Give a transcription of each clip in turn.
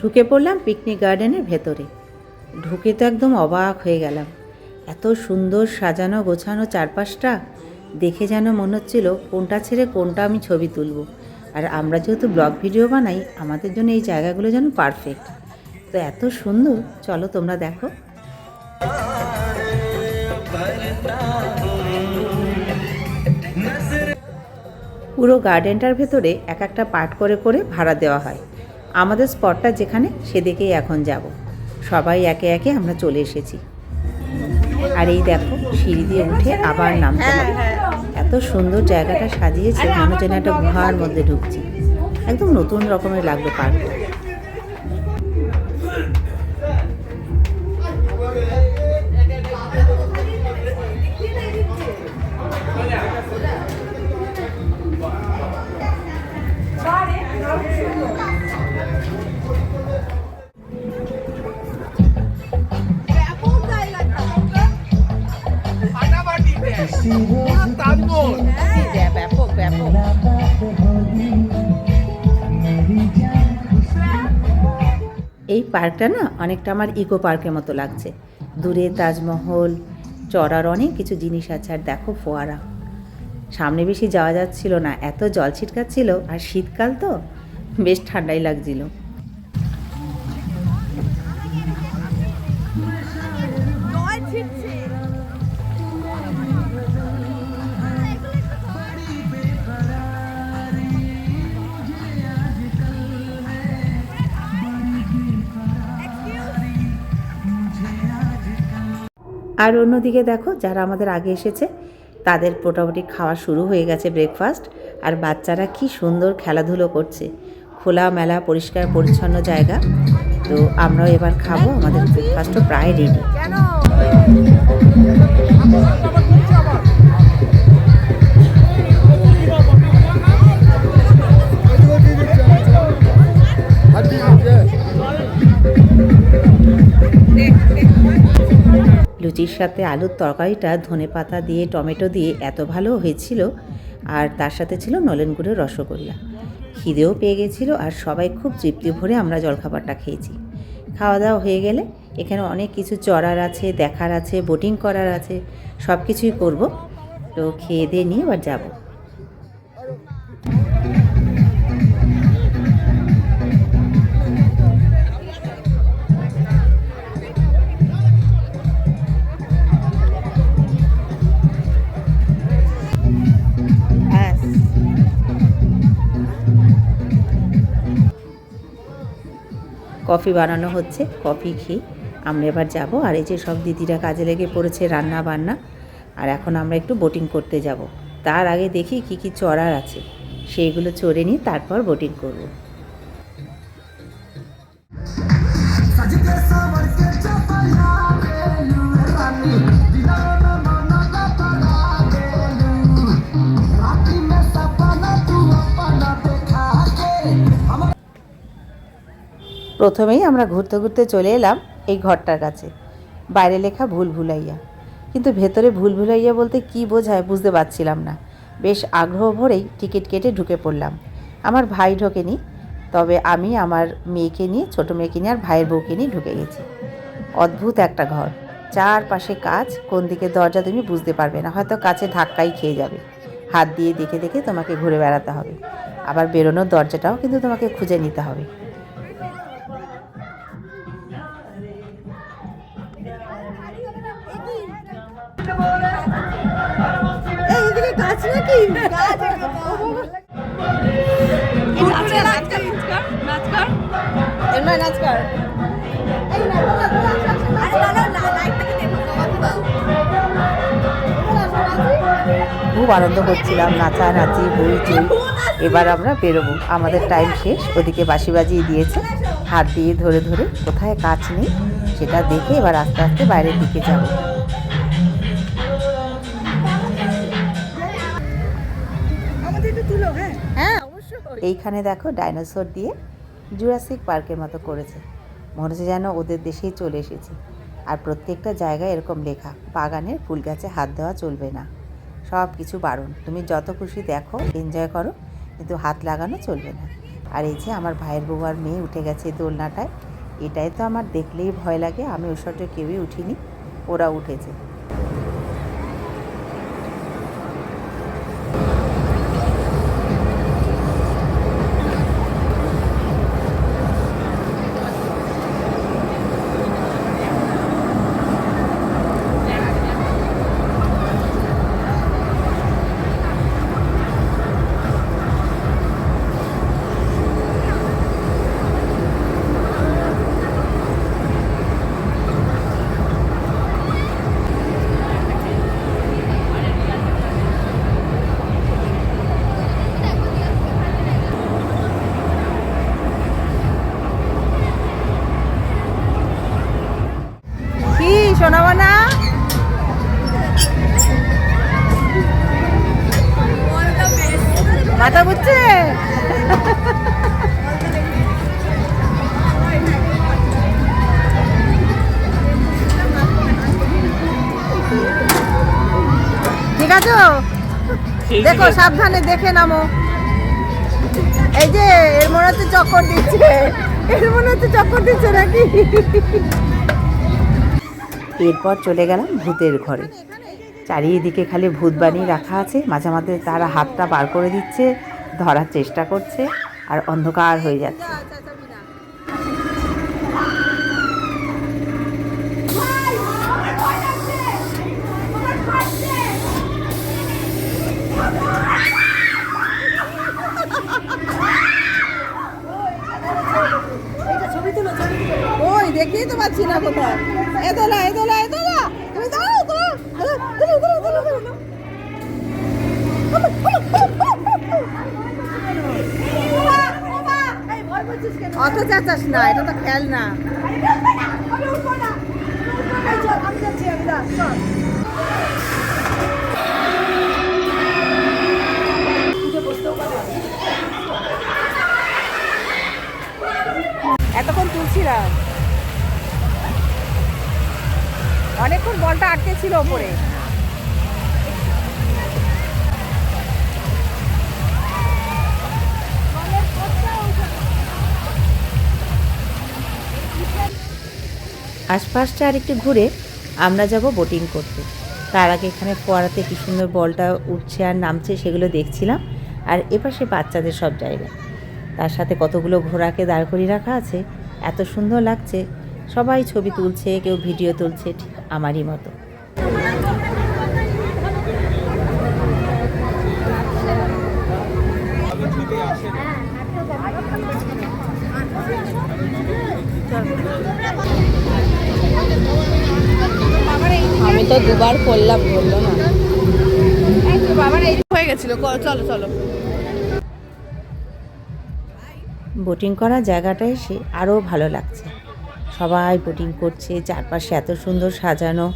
ঢুকে পড়লাম পিকনিক গার্ডেনের ভেতরে। ঢুকে তো একদম অবাক হয়ে গেলাম। এত সুন্দর সাজানো গোছানো চারপাশটা দেখে যেন মনে হচ্ছিল কোনটা ছেড়ে কোনটা আমি ছবি তুলব। আর আমরা যেহেতু ব্লগ ভিডিও বানাই, আমাদের জন্য এই জায়গাগুলো যেন পারফেক্ট তো এত সুন্দর, চলো তোমরা দেখো। পুরো গার্ডেনটার ভেতরে এক একটা পার্ট করে করে ভাড়া দেওয়া হয়। আমাদের স্পটটা যেখানে, সেদিকেই এখন যাব। সবাই একে একে আমরা চলে এসেছি। আর এই দেখো, সিঁড়ি দিয়ে উঠে আবার নামতে হবে। এত সুন্দর জায়গাটা সাজিয়েছে মনে যেন একটা গুহার মধ্যে ঢুকছি। একদম নতুন রকমের লাগল পার্কটা। এই পার্কটা না অনেকটা আমার ইকো পার্কের মতো লাগছে। দূরে তাজমহল, চড়ার অনেক কিছু জিনিস আছে, আর দেখো ফোয়ারা। সামনে বেশি যাওয়া যাচ্ছিল না, এত জল ছিটকাচ্ছিল, আর শীতকাল তো বেশ ঠান্ডাই লাগছিল। আর অন্যদিকে দেখো, যারা আমাদের আগে এসেছে, তাদের মোটামুটি খাওয়া শুরু হয়ে গেছে ব্রেকফাস্ট আর বাচ্চারা কি সুন্দর খেলাধুলো করছে। খোলা মেলা, পরিষ্কার, পরিচ্ছন্ন জায়গা। তো আমরাও এবার খাব, আমাদের ব্রেকফাস্টও প্রায় রেডি লুচির সাথে আলুর তরকারিটা ধনে পাতা দিয়ে, টমেটো দিয়ে এত ভালো হয়েছিল। আর তার সাথে ছিল নলেন গুড়ের রসগোল্লা। খিদেও পেয়ে গেছিল আর সবাই খুব তৃপ্তি ভরে আমরা জলখাবারটা খেয়েছি। খাওয়া দাওয়া হয়ে গেলে এখানে অনেক কিছু চড়ার আছে, দেখার আছে বোটিং করার আছে সব কিছুই করব। তো খেয়ে দিয়ে নিয়ে আবার যাব। কফি বানানো হচ্ছে। কফি খেয়ে আমরা এবার যাব। আর এই যে সব দিদিরা কাজে লেগে পড়েছে রান্না বান্না, আর এখন আমরা একটু বোটিং করতে যাব। তার আগে দেখি কি কি চড়ার আছে। সেইগুলো চড়ে নিয়ে তারপর বোটিং করব। প্রথমেই আমরা ঘুরতে ঘুরতে চলে এলাম এই ঘরটার কাছে। বাইরে লেখা ভুল ভুলাইয়া। কিন্তু ভেতরে ভুল ভুলাইয়া বলতে কি বোঝায় বুঝতে পারছিলাম না। বেশ আগ্রহ ভরেই টিকিট কেটে ঢুকে পড়লাম। আমার ভাই ঢোকেনি, তবে আমি আমার মেয়েকে নিয়ে, ছোটো মেয়েকে নিয়ে আর ভাইয়ের বউকে নিয়ে ঢুকে গেছি। অদ্ভুত একটা ঘর। চারপাশে কাজ, কোন দিকে দরজা তুমি বুঝতে পারবে না, হয়তো কাছে ধাক্কাই খেয়ে যাবে। হাত দিয়ে দেখে দেখে তোমাকে ঘুরে বেড়াতে হবে। আবার বেরোনোর দরজাটাও কিন্তু তোমাকে খুঁজে নিতে হবে। খুব আনন্দ করছিলাম, নাচানাচি বই চই এবার আমরা বেরোবো। আমাদের টাইম শেষ, ওদিকে বাঁশি বাজিয়ে দিয়েছে। হাত দিয়ে ধরে ধরে কোথায় কাজ নেই, সেটা দেখে এবার আস্তে আস্তে বাইরের দিকে যাব। এইখানে দেখো ডাইনোসর দিয়ে জুরাসিক পার্কের মতো করেছে। মনে হচ্ছে যেন ওদের দেশেই চলে এসেছি। আর প্রত্যেকটা জায়গায় এরকম লেখা, বাগানের ফুল গাছে হাত দেওয়া চলবে না। সব কিছু বারণ। তুমি যত খুশি দেখো এনজয় করো, কিন্তু হাত লাগানো চলবে না। আর এই যে আমার ভাইয়ের বউ আর মেয়ে উঠে গেছে দোলনাটায়, এটাই তো আমার দেখলেই ভয় লাগে। আমি ওসবটা কেউই উঠিনি, ওরা উঠেছে। কি শোনাবো না? মাথা বুঝছে ঠিক আছে? দেখো সাবধানে দেখে নামো। এই যে এর মনে হচ্ছে চক্কর দিচ্ছে। এর মনে হচ্ছে চক্কর দিচ্ছে নাকি? এরপর চলে গেলাম ভূতের ঘরে। চারিদিকে খালি ভূত বানিয়ে রাখা আছে। মাঝে মাঝে তারা হাতটা বার করে দিচ্ছে, ধরার চেষ্টা করছে, আর অন্ধকার হয়ে যাচ্ছে। অত চেঁচাস না এটা তো খেল না। এতক্ষণ তুলছিলাম। অনেকক্ষণ বলটা আটকে ছিল ওপরে। আশপাশটা আর একটু ঘুরে আমরা যাব বোটিং করতে। তার আগে এখানে ফোয়ারাতে কি সুন্দর বলটা উঠছে আর নামছে সেগুলো দেখছিলাম। আর এপাশে বাচ্চাদের সব জায়গা। তার সাথে কতগুলো ঘোড়াকে দাঁড় করিয়ে রাখা আছে। এত সুন্দর লাগছে। সবাই ছবি তুলছে, কেউ ভিডিও তুলছে, ঠিক আমারই মতো আমি তো দুবার করলাম বলল না। বাবার এই হয়ে গেছিল চলো চলো। বোটিং করার জায়গাটা এসে আরও ভালো লাগছে। সবাই বোটিং করছে চারপাশে এত সুন্দর সাজানো।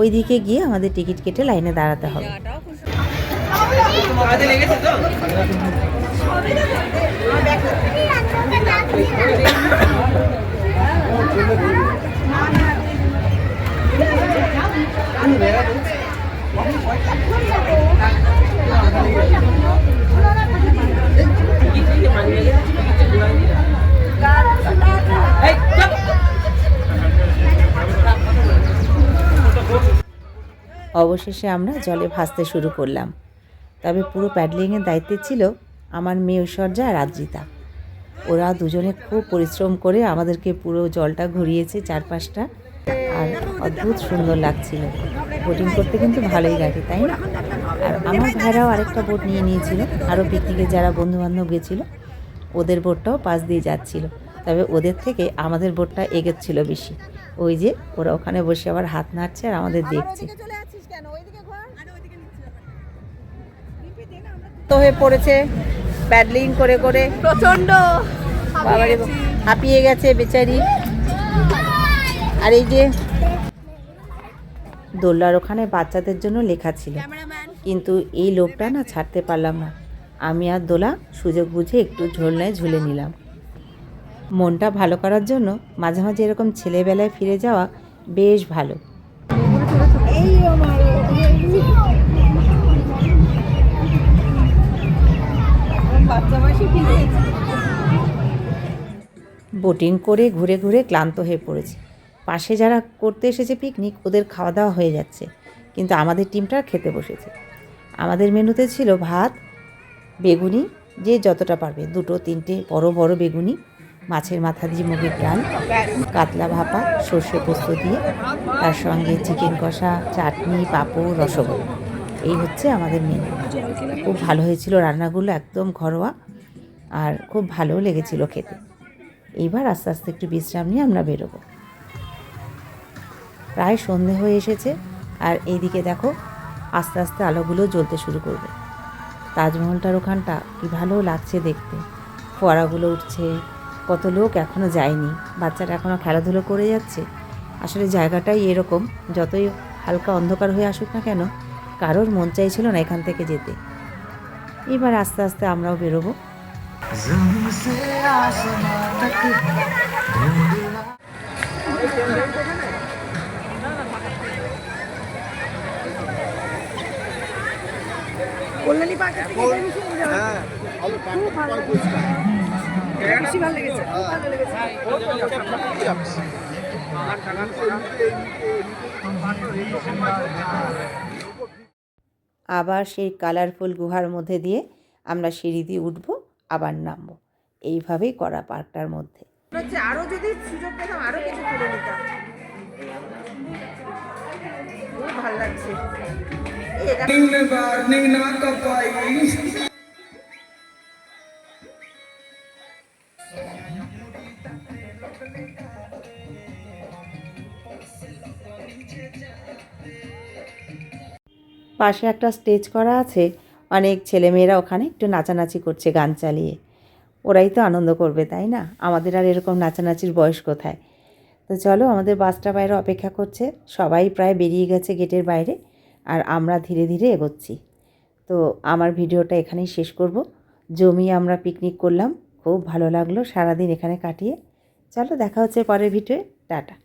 ওই দিকে গিয়ে আমাদের টিকিট কেটে লাইনে দাঁড়াতে হবে। অবশেষে আমরা জলে ভাসতে শুরু করলাম। তবে পুরো প্যাডলিংয়ের দায়িত্বে ছিল আমার মেয়ে ঐশ্বর্যা আর আদ্রিতা। ওরা দুজনে খুব পরিশ্রম করে আমাদেরকে পুরো জলটা ঘুরিয়েছে চারপাশটা। আর অদ্ভুত সুন্দর লাগছিল। বোটিং করতে কিন্তু ভালোই লাগে, তাই না? আর আমার ভাইরাও আরেকটা বোট নিয়ে নিয়েছিল। আরও পিকনিকে যারা বন্ধুবান্ধব গেছিল, ওদের বোটটাও পাশ দিয়ে যাচ্ছিল। তবে ওদের থেকে আমাদের বোটটা এগোচ্ছিল বেশি। ওই যে ওরা ওখানে বসে আবার হাত নাড়ছে আর আমাদের দেখছে। হয়ে পড়েছে প্যাডলিং করে করে। প্রচণ্ড হাঁপিয়ে গেছে। বেচারি। আর এই যে দোল্লার ওখানে বাচ্চাদের জন্য লেখা ছিল। কিন্তু এই লোকটা না ছাড়তে পারলাম না। আমি আর দোলা সুযোগ বুঝে একটু ঝোলনায় ঝুলে নিলাম। মনটা ভালো করার জন্য মাঝে মাঝে এরকম ছেলেবেলায় ফিরে যাওয়া বেশ ভালো। বাচ্চা বোটিং করে ঘুরে ঘুরে ক্লান্ত হয়ে পড়েছি। পাশে যারা করতে এসেছে পিকনিক ওদের খাওয়া দাওয়া হয়ে যাচ্ছে। কিন্তু আমাদের টিমটা খেতে বসেছে। আমাদের মেনুতে ছিল ভাত, বেগুনি, যে যতটা পারবে। দুটো, তিনটে বড় বড় বেগুনি, মাছের মাথা দিয়ে মুগের ডাল, কাতলা ভাপা, সর্ষে পোস্ত দিয়ে, তার সঙ্গে চিকেন কষা, চাটনি, পাঁপড়, রসগোল্লা। এই হচ্ছে আমাদের মেনু খুব ভালো হয়েছিল রান্নাগুলো, একদম ঘরোয়া। আর খুব ভালো লেগেছিল খেতে। এইবার আস্তে আস্তে একটু বিশ্রাম নিয়ে আমরা বেরোবো। প্রায় সন্ধে হয়ে এসেছে আর এইদিকে দেখো আস্তে আস্তে আলোগুলো জ্বলতে শুরু করবে। তাজমহলটার ওখানটা কি ভালো লাগছে দেখতে। ফোয়ারাগুলো উঠছে, কত লোক এখনও যায়নি, বাচ্চারা এখনও খেলাধুলো করে যাচ্ছে। আসলে জায়গাটাই এরকম, যতই হালকা অন্ধকার হয়ে আসুক না কেন, কারোর মন চাইছিল না এখান থেকে যেতে। এবার আস্তে আস্তে আমরাও বেরোবো। আবার সেই কালারফুল গুহার মধ্যে দিয়ে আমরা সিঁড়ি দিয়ে উঠবো আবার নামবো। এইভাবেই করা পার্কটার মধ্যে। আরও যদি সুযোগ পেতাম আরও কিছু করে পাশে একটা স্টেজ করা আছে। অনেক ছেলেমেয়েরা ওখানে একটু নাচানাচি করছে গান চালিয়ে। ওরাই তো আনন্দ করবে, তাই না? আমাদের আর এরকম নাচানাচির বয়স কোথায়? তো চলো, আমাদের বাসটা বাইরে অপেক্ষা করছে। সবাই প্রায় বেরিয়ে গেছে গেটের বাইরে, আর আমরা ধীরে ধীরে এগোচ্ছি। তো আমার ভিডিওটা এখানেই শেষ করব। জমি আমরা পিকনিক করলাম। খুব ভালো লাগল সারাদিন এখানে কাটিয়ে। চলো, দেখা হচ্ছে পরের ভিডিওয়ে। টাটা।